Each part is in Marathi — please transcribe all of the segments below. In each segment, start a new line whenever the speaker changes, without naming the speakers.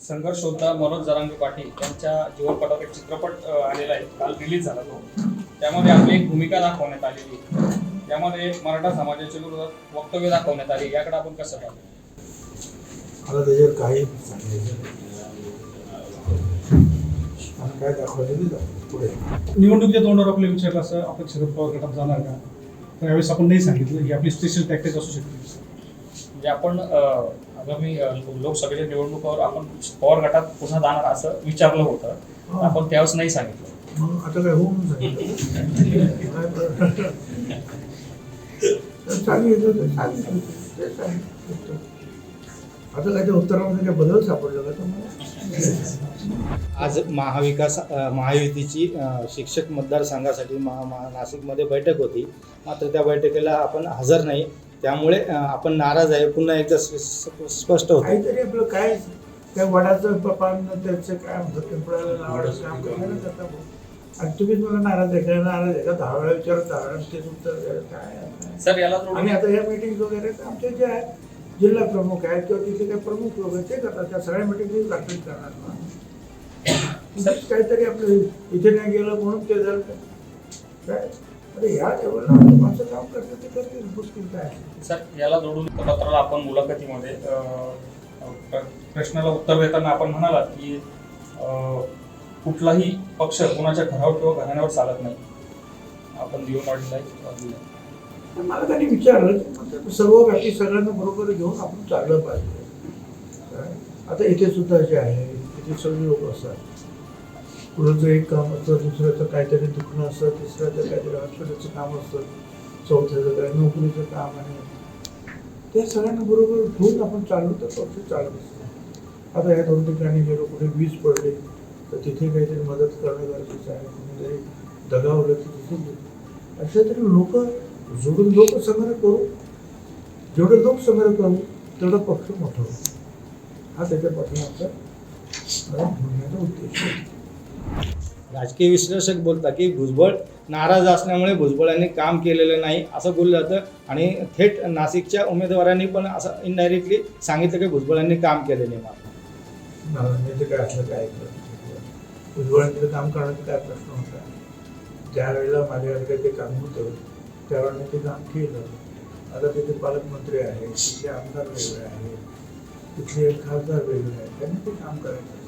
संघर्ष होता. मनोज जरांगे पाटील यांच्या जीवनपटावर एक चित्रपट आलेला आहे. काल रिलीज झाला तो. त्यामध्ये आपली एक भूमिका दाखवण्यात आलेली आहे. त्यामध्ये मराठा समाजाच्या विरोधात वक्तव्य दाखवण्यात आले. याकडे आपण कसं पाहतो
मला त्याच्यावर काही काय दाखवायचं पुढे.
निवडणुकीच्या तोंडावर आपले विचारलं असं आपण शरद पवार गटात जाणार का? त्यावेळेस आपण नाही सांगितलं ही आपली स्पेशल टॅक्टिक असू शकते.
म्हणजे आपण आगामी लोकसभेच्या निवडणुकावर आपण पवार गटात पुन्हा जाणार असं विचारलं होतं. आपण त्यावेळेस नाही सांगितलं.
आता काय होऊन. आता काय ते उत्तरामध्ये बदल सापडलं का तुम्हाला?
आज महाविकास महायुतीची शिक्षक मतदारसंघासाठी महा महा नाशिकमध्ये बैठक होती. मात्र त्या बैठकीला आपण हजर नाही. त्यामुळे आपण नाराज आहे. पुन्हा एकदा स्पष्ट होतं.
काहीतरी आपलं काय त्या वडाचं पपान त्याचं काय म्हणतात पिंपळाला लावायचं काम करायला जाता. आणि तुम्हीच मला नाराज आहे. का नाराज आहे? का दहा वेळा विचारत दहा वेळा तेच उत्तर द्यायला काय? आहे?
सर याला
आणि आता या मीटिंग वगैरे आमचे जे आहेत जिल्हा प्रमुख आहेत किंवा तिथे काही प्रमुख लोक आहेत ते करतात. त्या सगळ्या मीटिंग अटेंड करणार ना. काहीतरी आपलं इथे नाही गेलं म्हणून ते झालं का? काय?
सर याला जोडून पत्राला आपण मुलाखतीमध्ये प्रश्नाला उत्तर देताना आपण म्हणालात की कुठलाही पक्ष कुणाच्या घरावर किंवा घराण्यावर चालत नाही. आपण आहे
तर मला त्यांनी विचारलं सर्व व्यापी सगळ्यांना बरोबर घेऊन आपण चाललं पाहिजे? आता इथे सुद्धा जे आहे इथे सगळे लोक असतात. पुढचं एक काम असतं दुसऱ्याचं काहीतरी दुखणं असतं तिसऱ्याचं काहीतरी हॉस्पिटलचं काम असतं चौथ्याचं काय नोकरीचं काम आहे त्या सगळ्यांना बरोबर घेऊन आपण चालू तर पक्ष चालू असतो. आता या दोन ठिकाणी गेलो कुठे वीज पडले तर तिथे काहीतरी मदत करणं गरजेचं आहे. कुणीतरी दगावलं तर तिथे अशा तरी लोक जोडून लोक संग्रह करू. जेवढे लोक संग्रह करू तेवढा पक्ष मोठा होईल. हा त्याच्या पाठीमागचा म्हणण्याचा उद्देश आहे.
राजकीय विश्लेषक बोलतात की भुजबळ नाराज असल्यामुळे भुजबळांनी काम केलेलं नाही असं बोललं जातं. आणि थेट नाशिकच्या उमेदवारांनी पण असं इनडायरेक्टली सांगितलं की भुजबळांनी काम केलं नाही
मला काय असलं भुजबळांकडे काम करण्याचा काय प्रश्न होता? ज्यावेळेला माझ्याकडे ते काम होतं त्यावेळेला मी ते काम केलं. आता तिथे पालकमंत्री आहे तिथले आमदार वेगळे आहेत तिथले खासदार वेगळे आहेत त्यांनी ते काम करायचं.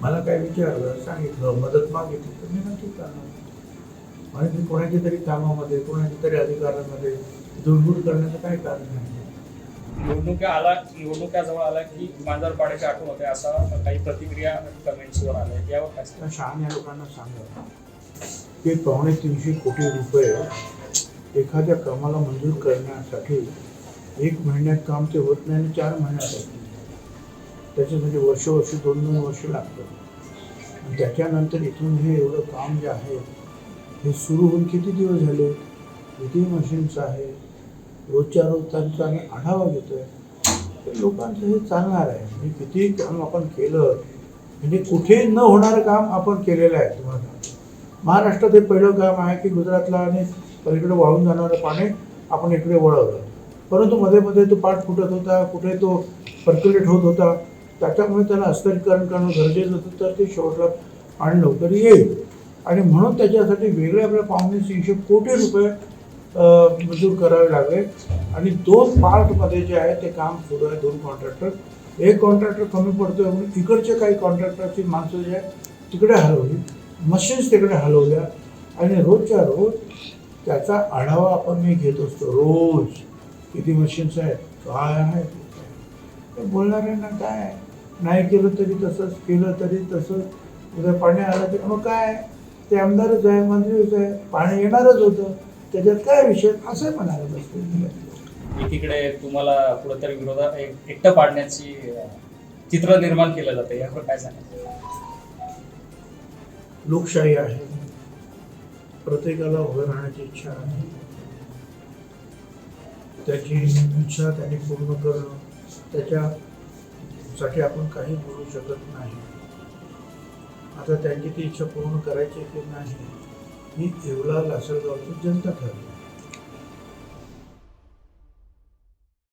मला काय विचारलं सांगितलं मदत मागितली तर मी नक्की करणार आणि मी कोणाच्या तरी कामामध्ये कोणाच्या तरी अधिकारामध्ये दुर्बूर करण्याचं काय कारण नाही.
निवडणुका आला निवडणुका जवळ आला की मांजरपाड्याची आठवण होते असा काही प्रतिक्रिया कमेंट्सवर आल्या. यावर काय
शहाण्या लोकांना सांगा. की पावणे तीनशे कोटी रुपये एखाद्या कामाला मंजूर करण्यासाठी एक महिन्यात काम ते होत नाही आणि चार महिन्यात होत नाही. त्याच्यासाठी म्हणजे वर्ष वर्ष दोन दोन वर्ष लागतं त्याच्यानंतर इथून हे एवढं काम जे आहे हे सुरू होऊन किती दिवस झाले? किती मशीन्स आहे? रोजच्या रोज त्यांचा आम्ही आढावा घेतोय. तर लोकांचं हे चालणार आहे. म्हणजे किती काम आपण केलं म्हणजे कुठे न होणारं काम आपण केलेलं आहे तुम्हाला महाराष्ट्रात हे पहिलं काम आहे की गुजरातला आणि पलीकडे वाहून जाणारं पाणी आपण इकडे वळवलं. परंतु मध्ये मध्ये तो पाठ फुटत होता कुठे तो पर्क्युलेट होत होता. त्याच्यामुळे त्याला हस्तांतरण करणं गरजेचं होतं तर ते शेवटला पाणी लवकर येईल. आणि म्हणून त्याच्यासाठी वेगळे आपल्या पाहुणे तीनशे कोटी रुपये मजूर मंजूर करावे लागले. आणि दोन पार्टमध्ये जे आहे ते काम सुरू आहे दोन कॉन्ट्रॅक्टर एक कॉन्ट्रॅक्टर कमी पडतोय म्हणून इकडचे काही कॉन्ट्रॅक्टरची माणसं जी आहे तिकडे हलवली. मशीन्स तिकडे हलवल्या. आणि रोजच्या रोज त्याचा आढावा आपण मी घेत असतो रोज. किती मशीन्स आहेत काय आहे बोलणाऱ्यांना काय आहे? नाही केलं तरी तसंच केलं तरी तसंच. उद्या पाणी आलं तर मग काय? ते आमदारच आहे मंत्रीच आहे पाणी येणारच होतं. त्याच्यात काय विषय? असं म्हणायला बसते
एकीकडे तुम्हाला कुठेतरी विरोधात एक एकटं पाडण्याची चित्र निर्माण केलं जातं. यावर काय सांगायचं
लोकशाही आहे. प्रत्येकाला उभं राहण्याची इच्छा आहे. त्याची इच्छा त्याने पूर्ण करणं साठी आपण काही बोलू शकत नाही. आता त्यांची ती इच्छा पूर्ण करायची की नाही ही येवला लासलगावची जनता ठरली.